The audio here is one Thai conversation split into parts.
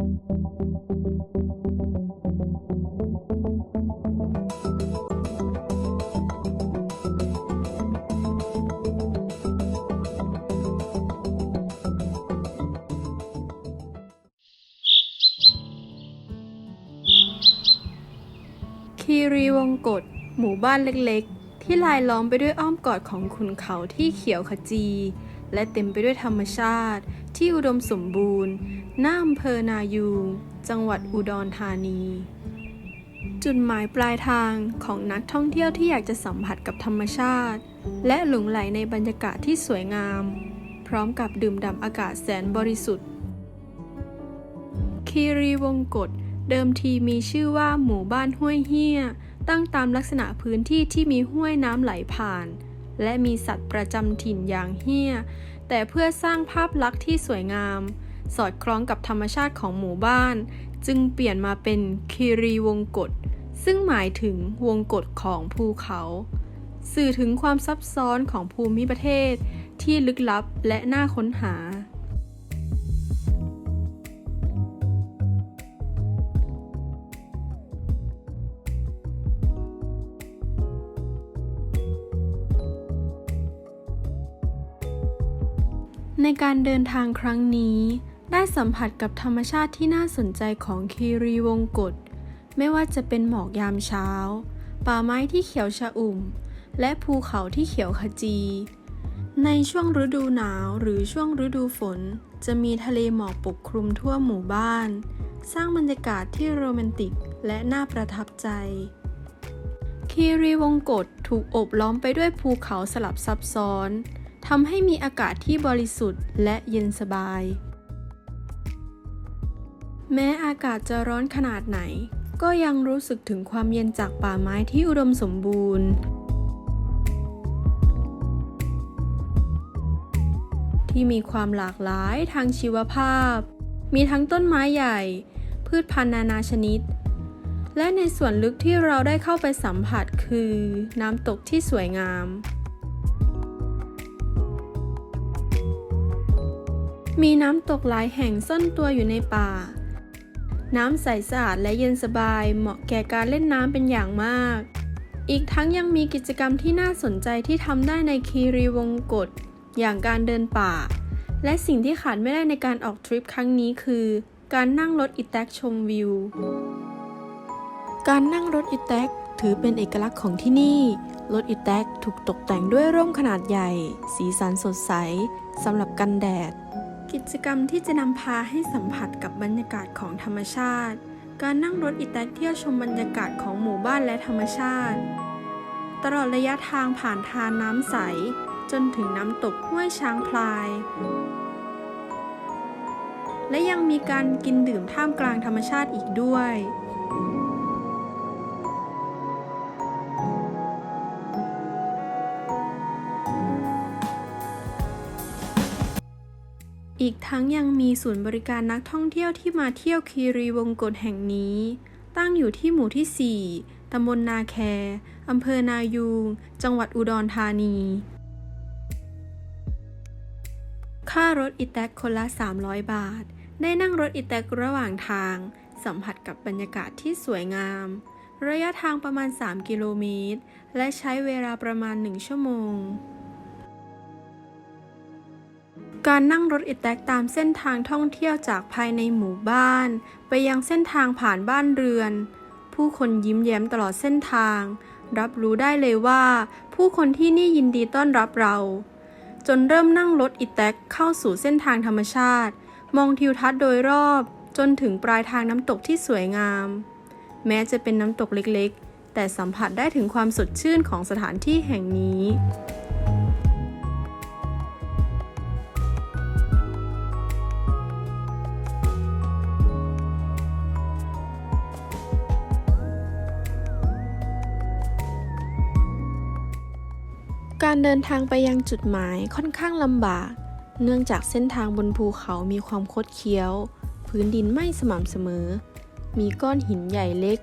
คีรีวงกฏหมู่บ้านเล็กๆ ที่ลายล้อมไปด้วยอ้อมกอดของขุนเขาที่เขียวขจี และเต็มไปด้วยธรรมชาติ ที่อุดมสมบูรณ์หน้าอำเภอนายูงจังหวัดอุดรธานี จุดหมายปลายทางของนักท่องเที่ยวที่อยากจะสัมผัสกับธรรมชาติ และหลงไหลในบรรยากาศที่สวยงาม พร้อมกับดื่มด่ำอากาศแสนบริสุทธิ์ คีรีวงกฏเดิมทีมีชื่อว่าหมู่บ้านห้วยเฮี้ย ตั้งตามลักษณะพื้นที่ที่มีห้วยน้ำไหลผ่าน และมีสัตว์ประจำถิ่นอย่างเฮี้ย แต่เพื่อสร้างภาพลักษณ์ที่สวยงาม สอดคล้องกับธรรมชาติของหมู่บ้าน จึงเปลี่ยนมาเป็นคีรีวงกฏซึ่งหมายถึงวงกฏของภูเขา สื่อถึงความซับซ้อนของภูมิประเทศที่ลึกลับและน่าค้นหา ในการเดินทางครั้งนี้ ได้สัมผัสกับธรรมชาติที่น่าสนใจของคีรีวงกฏไม่ว่าจะเป็นหมอกยามเช้า ป่าไม้ที่เขียวชอุ่ม และภูเขาที่เขียวขจี ในช่วงฤดูหนาวหรือช่วงฤดูฝน จะมีทะเลหมอกปกคลุมทั่วหมู่บ้าน สร้างบรรยากาศที่โรแมนติกและน่าประทับใจคีรีวงกฏถูกโอบล้อมไปด้วยภูเขาสลับซับซ้อน ทำให้มีอากาศที่บริสุทธิ์และเย็นสบาย แม้อากาศจะร้อนขนาดไหน ก็ยังรู้สึกถึงความเย็นจากป่าไม้ที่อุดมสมบูรณ์ ที่มีความหลากหลายทางชีวภาพ มีทั้งต้นไม้ใหญ่ พืชพันธุ์นานาชนิด และในส่วนลึกที่เราได้เข้าไปสัมผัสคือ น้ำตกที่สวยงาม มีน้ำตกหลายแห่งซ่อนตัวอยู่ในป่า น้ำใสสะอาดและเย็นสบายเหมาะแก่การเล่นน้ำเป็นอย่างมาก อีกทั้งยังมีกิจกรรมที่น่าสนใจที่ทำได้ในคีรีวงกฏอย่างการเดินป่า และสิ่งที่ขาดไม่ได้ในการออกทริปครั้งนี้คือ การนั่งรถอีแท็กชมวิว การนั่งรถอีแท็กถือเป็นเอกลักษณ์ของที่นี่ รถอีแท็กถูกตกแต่งด้วยร่มขนาดใหญ่ สีสันสดใสสำหรับกันแดด กิจกรรมที่จะนำพาให้สัมผัสกับบรรยากาศของธรรมชาติ การนั่งรถอีแตกเที่ยวชมบรรยากาศของหมู่บ้านและธรรมชาติ ตลอดระยะทางผ่านทานน้ำใส จนถึงน้ำตกห้วยช้างพลาย และยังมีการกินดื่มท่ามกลางธรรมชาติอีกด้วย อีกทั้งยังมีศูนย์บริการนักท่องเที่ยวที่มาเที่ยวคีรีวงกฏแห่งนี้ ตั้งอยู่ที่หมู่ที่ 4 ตำบลนาแค อำเภอนายูง จังหวัดอุดรธานี ค่ารถอีแท็กคนละ 300 บาท ได้นั่งรถอีแท็กระหว่างทาง สัมผัสกับบรรยากาศที่สวยงาม ระยะทางประมาณ 3 กิโลเมตร และใช้เวลาประมาณ 1 ชั่วโมง การนั่งรถอีแท็กตามเส้นทางท่องเที่ยวจากภายในหมู่บ้าน ไปยังเส้นทางผ่านบ้านเรือน ผู้คนยิ้มแย้มตลอดเส้นทาง รับรู้ได้เลยว่า ผู้คนที่นี่ยินดีต้อนรับเรา จนเริ่มนั่งรถอีแท็กเข้าสู่เส้นทางธรรมชาติ มองทิวทัศน์โดยรอบ จนถึงปลายทางน้ำตกที่สวยงาม แม้จะเป็นน้ำตกเล็กๆ แต่สัมผัสได้ถึงความสดชื่นของสถานที่แห่งนี้ เดินทางไปยังจุดหมายค่อนข้างลำบาก เนื่องจากเส้นทางบนภูเขามีความคดเคี้ยว พื้นดินไม่สม่ำเสมอ มีก้อนหินใหญ่เล็ก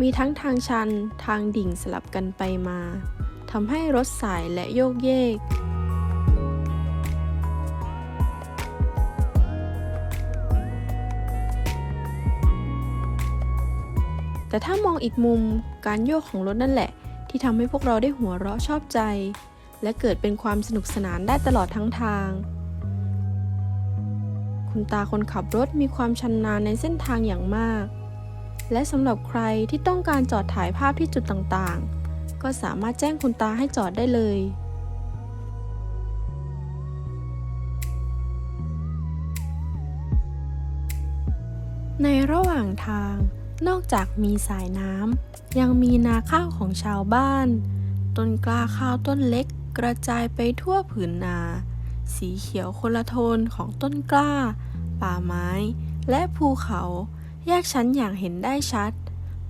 มีทั้งทางชัน ทางดิ่งสลับกันไปมาทำให้รถสายและโยกเยกกแต่ถ้ามองอีกมุมการโยกของรถนั่นแหละ ที่ทำให้พวกเราได้หัวเราะชอบใจ และเกิดเป็นความสนุกสนานได้ตลอดทั้งทาง คุณตาคนขับรถมีความชำนาญในเส้นทางอย่างมาก และสำหรับใครที่ต้องการจอดถ่ายภาพที่จุดต่างๆ ก็สามารถแจ้งคุณตาให้จอดได้เลย ในระหว่างทางนอกจากมีสายน้ำยังมีนาข้าวของชาวบ้าน ต้นกล้าข้าวต้นเล็ก กระจายไปทั่วผืนนา สีเขียวคนละโทนของต้นกล้า ป่าไม้ และภูเขา แยกชั้นอย่างเห็นได้ชัด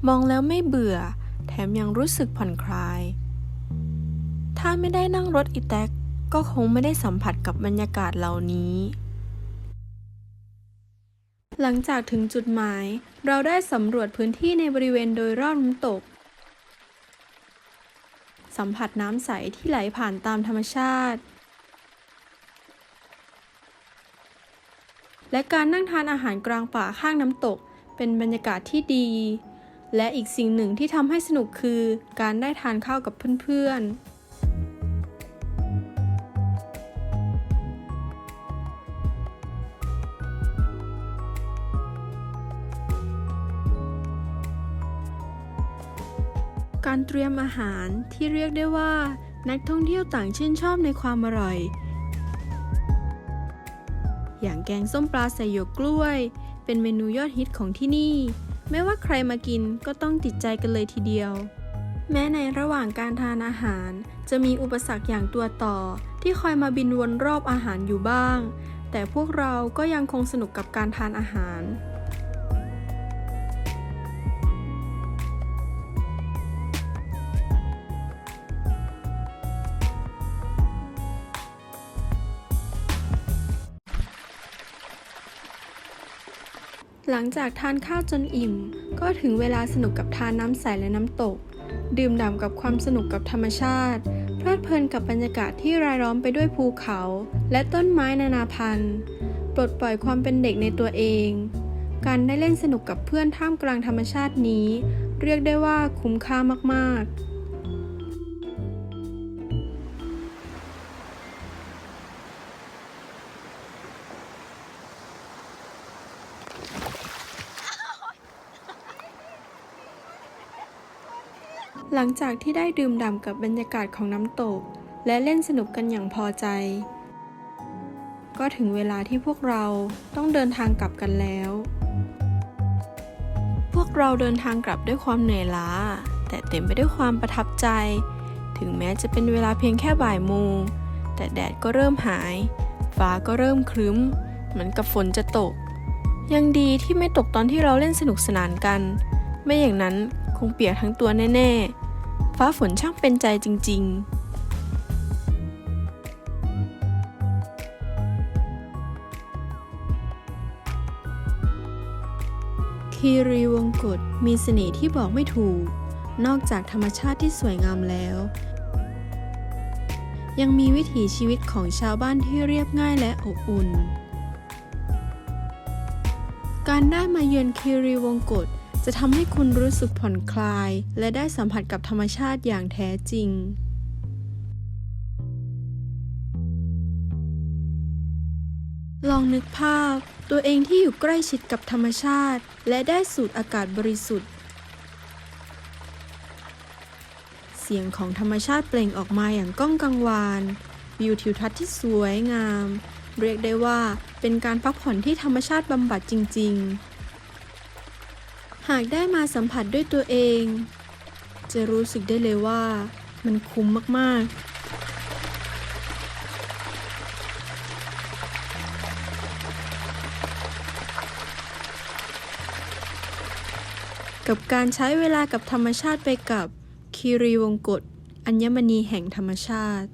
มองแล้วไม่เบื่อ แถมยังรู้สึกผ่อนคลาย ถ้าไม่ได้นั่งรถอีแท็ก ก็คงไม่ได้สัมผัสกับบรรยากาศเหล่านี้หลังจากถึงจุดหมาย เราได้สำรวจพื้นที่ในบริเวณโดยรอบน้ำตก สัมผัสน้ำใสที่ไหลผ่านตามธรรมชาติ และการนั่งทานอาหารกลางป่าข้างน้ำตก เป็นบรรยากาศที่ดี และอีกสิ่งหนึ่งที่ทำให้สนุกคือ การได้ทานข้าวกับเพื่อนๆ การเตรียมอาหารที่เรียกได้ว่า นักท่องเที่ยวต่างชื่นชอบในความอร่อย อย่างแกงส้มปลาใส่หยวกกล้วย เป็นเมนูยอดฮิตของที่นี่ ไม่ว่าใครมากินก็ต้องติดใจกันเลยทีเดียว แม้ในระหว่างการทานอาหาร จะมีอุปสรรคอย่างตัวต่อ ที่คอยมาบินวนรอบอาหารอยู่บ้าง แต่พวกเราก็ยังคงสนุกกับการทานอาหาร หลังจากทานข้าวจนอิ่ม ก็ถึงเวลาสนุกกับทานน้ำใสและน้ำตก ดื่มด่ำกับความสนุกกับธรรมชาติ เพลิดเพลินกับบรรยากาศที่รายล้อมไปด้วยภูเขา และต้นไม้นานาพันธุ์ปลดปล่อยความเป็นเด็กในตัวเอง การได้เล่นสนุกกับเพื่อนท่ามกลางธรรมชาตินี้ เรียกได้ว่าคุ้มค่ามากๆ หลังจากที่ได้ดื่มด่ำกับบรรยากาศของน้ำตก และเล่นสนุกกันอย่างพอใจ ก็ถึงเวลาที่พวกเราต้องเดินทางกลับกันแล้ว พวกเราเดินทางกลับด้วยความเหนื่อยล้า แต่เต็มไปด้วยความประทับใจ ถึงแม้จะเป็นเวลาเพียงแค่บ่ายโมง แต่แดดก็เริ่มหาย ฟ้าก็เริ่มครึ้ม เหมือนกับฝนจะตก ยังดีที่ไม่ตกตอนที่เราเล่นสนุกสนานกัน ไม่อย่างนั้นคงเปียกทั้งตัวแน่ ๆ ฟ้าฝนช่างเป็นใจจริง ๆคีรีวงกฏมีเสน่ห์ที่บอกไม่ถูก นอกจากธรรมชาติที่สวยงามแล้ว ยังมีวิถีชีวิตของชาวบ้านที่เรียบง่ายและอบอุ่น การได้มาเยือนคีรีวงกฏ จะทำให้คุณรู้สึกผ่อนคลาย และได้สัมผัสกับธรรมชาติอย่างแท้จริง ลองนึกภาพ ตัวเองที่อยู่ใกล้ชิดกับธรรมชาติ และได้สูดอากาศบริสุทธิ์ เสียงของธรรมชาติเปล่งออกมาอย่างก้องกังวาน วิวทิวทัศน์ที่สวยงาม เรียกได้ว่าเป็นการพักผ่อนที่ธรรมชาติบำบัดจริง ๆ หากได้มาสัมผัสด้วยตัวเอง จะรู้สึกได้เลยว่ามันคุ้มมาก ๆกับการใช้เวลากับธรรมชาติไปกับคีรีวงกฏอัญมณีแห่งธรรมชาติ